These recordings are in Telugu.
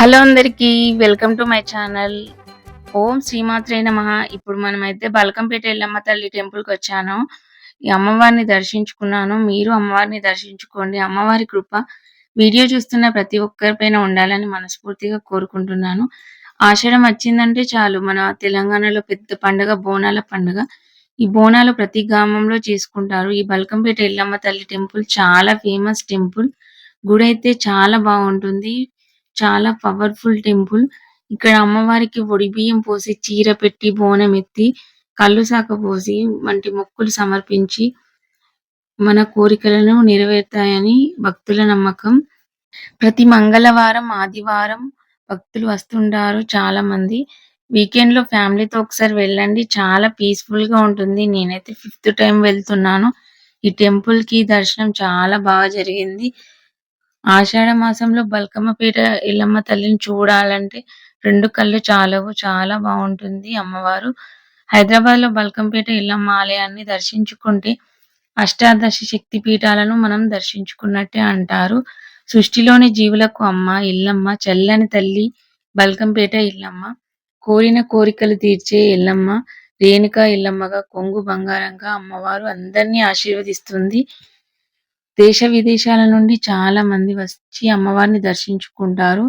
హలో అందరికీ వెల్కమ్ టు మై ఛానల్. ఓం శ్రీమాత్రే నమ. ఇప్పుడు మనమైతే బలకంపేట ఎల్లమ్మ తల్లి టెంపుల్కి వచ్చాను. ఈ అమ్మవారిని దర్శించుకున్నాను. మీరు అమ్మవారిని దర్శించుకోండి. అమ్మవారి కృప వీడియో చూస్తున్న ప్రతి ఒక్కరిపైన ఉండాలని మనస్ఫూర్తిగా కోరుకుంటున్నాను. ఆషాఢం వచ్చిందంటే చాలు. మన తెలంగాణలో పెద్ద పండుగ బోనాల పండుగ. ఈ బోనాలు ప్రతి గ్రామంలో చేసుకుంటారు. ఈ బలకంపేట ఎల్లమ్మ తల్లి టెంపుల్ చాలా ఫేమస్ టెంపుల్. గుడి అయితే చాలా బాగుంటుంది. చాలా పవర్ఫుల్ టెంపుల్ ఇక్కడ అమ్మవారికి ఒడి బియ్యం పోసి చీర పెట్టి బోనం ఎత్తి కళ్ళు సాక పోసి వంటి మొక్కులు సమర్పించి మన కోరికలను నెరవేరుతాయని భక్తుల నమ్మకం. ప్రతి మంగళవారం ఆదివారం భక్తులు వస్తుంటారు చాలా మంది వీకెండ్లో ఫ్యామిలీతో ఒకసారి వెళ్ళండి. చాలా పీస్ఫుల్గా ఉంటుంది. నేనైతే ఫిఫ్త్ టైం వెళ్తున్నాను. ఈ టెంపుల్కి దర్శనం చాలా బాగా జరిగింది. ఆషాఢ మాసంలో బల్కమ్మపేట ఎల్లమ్మ తల్లిని చూడాలంటే రెండు కళ్ళు చాలవు. చాలా బాగుంటుంది అమ్మవారు. హైదరాబాద్లో బల్కంపేట ఎల్లమ్మ ఆలయాన్ని దర్శించుకుంటే అష్టాదశ శక్తి పీఠాలను మనం దర్శించుకున్నట్టే అంటారు. సృష్టిలోని జీవులకు అమ్మ ఇల్లమ్మ చల్లని తల్లి బల్కంపేట ఇల్లమ్మ కోరిన కోరికలు తీర్చే ఎల్లమ్మ రేణుక ఎల్లమ్మగా కొంగు బంగారంగా అమ్మవారు అందరినీ ఆశీర్వదిస్తుంది. దేశ విదేశాల నుండి చాలా మంది వచ్చి అమ్మవారిని దర్శించుకుంటారు.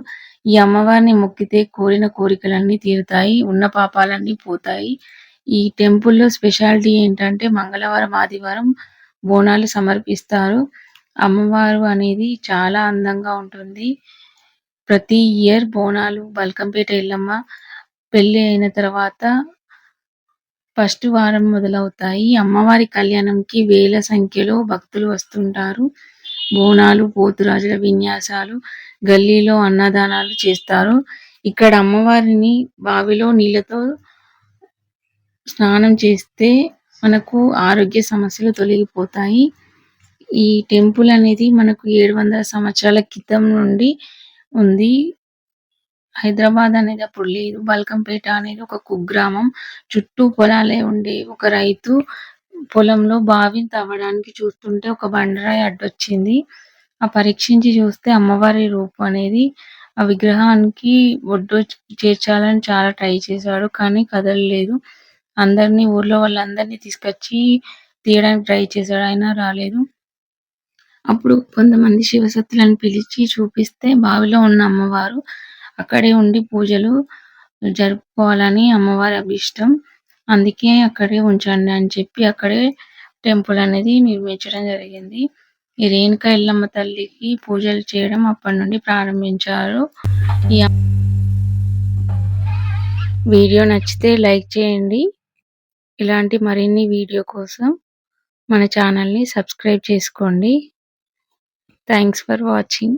ఈ అమ్మవారిని మొక్కితే కోరిన కోరికలన్నీ తీరుతాయి ఉన్న పాపాలన్నీ పోతాయి. ఈ టెంపుల్లో స్పెషాలిటీ ఏంటంటే మంగళవారం ఆదివారం బోనాలు సమర్పిస్తారు. అమ్మవారు అనేది చాలా అందంగా ఉంటుంది. ప్రతి ఇయర్ బోనాలు బల్కంపేట ఎల్లమ్మ పెళ్ళి అయిన తర్వాత ఫస్ట్ వారం మొదలవుతాయి. అమ్మవారి కళ్యాణంకి వేల సంఖ్యలో భక్తులు వస్తుంటారు. బోనాలు పోతురాజుల విన్యాసాలు గల్లీలో అన్నదానాలు చేస్తారు. ఇక్కడ అమ్మవారిని బావిలో నీళ్ళతో స్నానం చేస్తే మనకు ఆరోగ్య సమస్యలు తొలగిపోతాయి. ఈ టెంపుల్ అనేది మనకు ఏడు వందల సంవత్సరాల క్రితం నుండి ఉంది. హైదరాబాద్ అనేది అప్పుడు లేదు. బల్కంపేట అనేది ఒక కుగ్రామం. చుట్టూ పొలాలే ఉండే ఒక రైతు పొలంలో బావిని తవ్వడానికి చూస్తుంటే ఒక బండరాయి అడ్డొచ్చింది. ఆ పరీక్షించి చూస్తే అమ్మవారి రూపం అనేది ఆ విగ్రహానికి ఒడ్డు చేర్చాలని చాలా ట్రై చేశాడు కానీ కదలలేదు. అందరినీ ఊర్లో వాళ్ళందరినీ తీసుకొచ్చి తీయడానికి ట్రై చేశాడు అయినా రాలేదు. అప్పుడు కొంతమంది శివశక్తులను పిలిచి చూపిస్తే బావిలో ఉన్న అమ్మవారు అక్కడే ఉండి పూజలు జరుపుకోవాలని అమ్మవారి అభిష్టం. అందుకే అక్కడే ఉంచండి అని చెప్పి అక్కడే టెంపుల్ అనేది నిర్మించడం జరిగింది. ఈ రేణుక ఎల్లమ్మ తల్లికి పూజలు చేయడం అప్పటి నుండి ప్రారంభించారు. ఈ వీడియో నచ్చితే లైక్ చేయండి. ఇలాంటి మరిన్ని వీడియో కోసం మన ఛానల్ని సబ్స్క్రైబ్ చేసుకోండి. Thanks for watching.